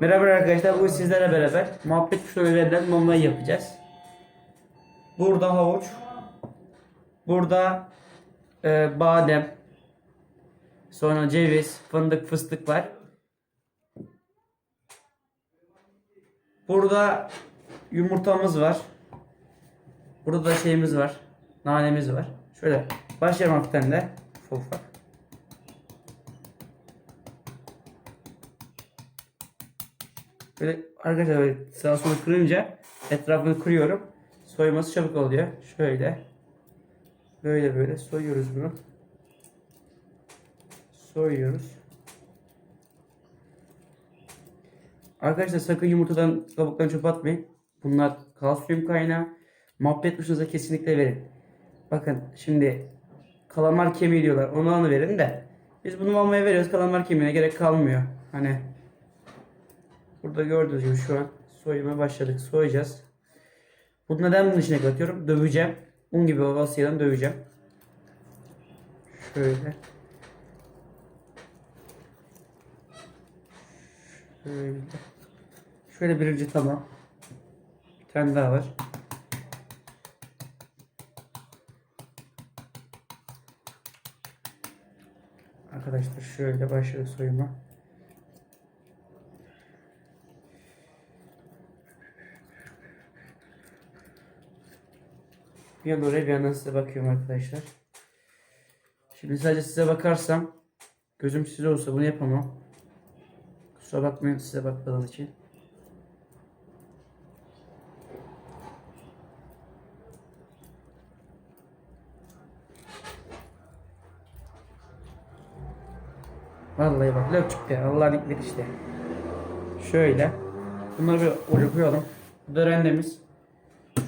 Merhaba arkadaşlar, bugün sizlerle beraber muhabbet kuşları verilen mumlayı yapacağız. Burada havuç, burada e, badem, sonra ceviz, fındık, fıstık var. Burada yumurtamız var. Burada da şeyimiz var, nanemiz var. Şöyle başlayalım hafiften de ufak. Böyle arkadaşlar böyle sağa sola kırınca etrafını kırıyorum. Soyması çabuk oluyor. Şöyle. Böyle böyle soyuyoruz bunu. Soyuyoruz. Arkadaşlar sakın yumurtadan kabuktan çöp atmayın. Bunlar kalsiyum kaynağı. Muhabbet kuşunuza kesinlikle verin. Bakın şimdi kalamar kemiği diyorlar. Onu anı verin de. Biz bunu mamaya veriyoruz. Kalamar kemiğine gerek kalmıyor. Hani Burada gördüğünüz gibi şu an soyuma başladık. Soyacağız. Bunu neden bunun içine katıyorum? Döveceğim. Un gibi ovasıyla döveceğim. Şöyle. Şöyle. Şöyle birinci tamam. Bir tane daha var. Arkadaşlar şöyle başladık soyuma. Bir yandan oraya bir yandan size bakıyorum arkadaşlar. Şimdi sadece size bakarsam gözüm size olsa bunu yapamam. Kusura bakmayın size bakmadığım için. Vallahi bak löpçük ya Allah'ın hikmeti işte. Şöyle. Bunları bir koyalım. Bu da rendemiz.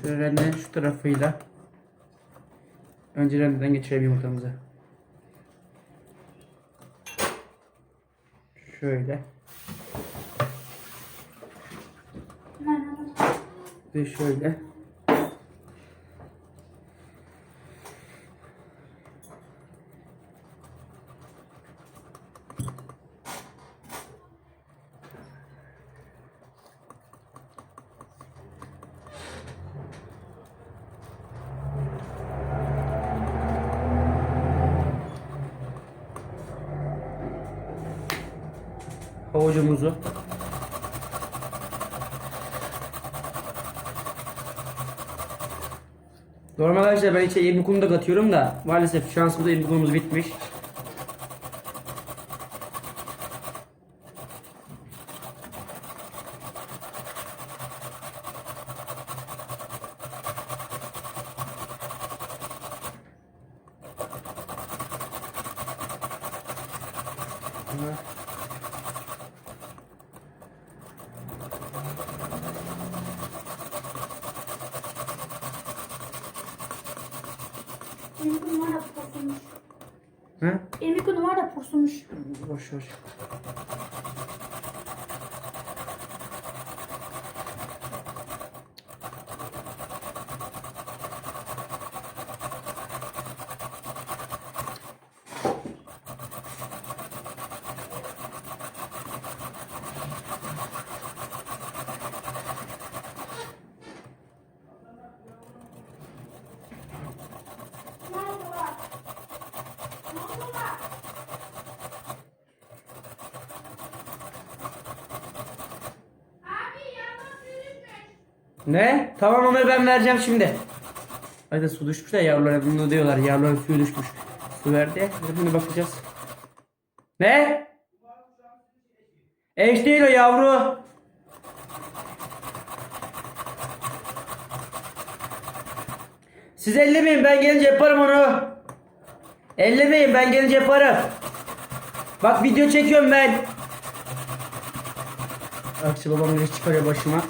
Şöyle rendenin şu tarafıyla önce rendeden geçirelim yumurtamızı. Şöyle. Ve şöyle. Havucumuzu Normal arkadaşlar ben içe irmik da katıyorum da maalesef şansımızda irmik unumuz bitmiş. Emik numara pusumuş. Hı? Emik numara pusumuş. Boş boş. Ne? Tamam Ömer ben vereceğim şimdi. Hadi su düşmüş de yavrulara bunu diyorlar. Yavruların suyu düşmüş. Su verdi. Hadi bunu bakacağız. Ne? Eş değil o yavru. Siz ellemeyin ben gelince yaparım onu. Ellemeyin ben gelince yaparım. Bak video çekiyorum ben. Akçı babam iş çıkarıyor başıma.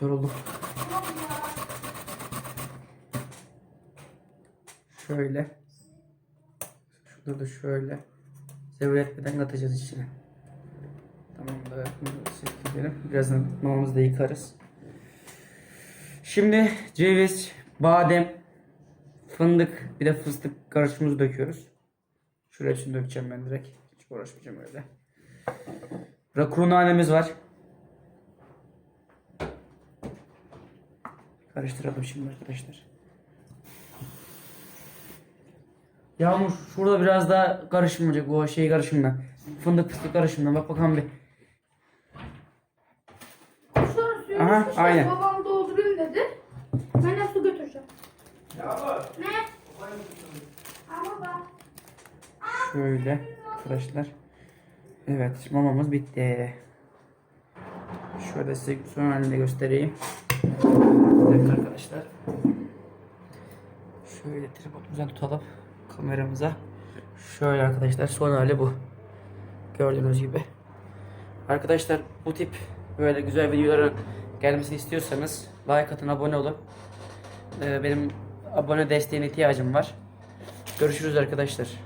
Yoruldum. Şöyle. Şurada da şöyle. Zevretmeden katacağız içine. Tamamdır. Bunu. Birazdan mamamızı da yıkarız. Şimdi ceviz, badem, fındık bir de fıstık karışımımızı döküyoruz. Şuraya hepsini dökeceğim ben direkt. Hiç uğraşmayacağım öyle. Burada nanemiz var. Karıştıralım şimdi arkadaşlar. Yağmur şurada biraz daha karışım olacak bu şey karışımdan. Fındık fıstık karışımdan bak bakalım bir. Suyu Aha, de aynen. Babam doldurayım dedi. Ben de su götüreceğim. Ne? Ama bak. Şöyle arkadaşlar. Evet mamamız bitti. Şöyle size son halini göstereyim. Bir arkadaşlar. Şöyle tripodumuzdan tutalım kameramıza. Şöyle arkadaşlar son hali bu. Gördüğünüz gibi. Arkadaşlar bu tip böyle güzel videoların gelmesini istiyorsanız like atın abone olun. Ee, benim abone desteğine ihtiyacım var. Görüşürüz arkadaşlar.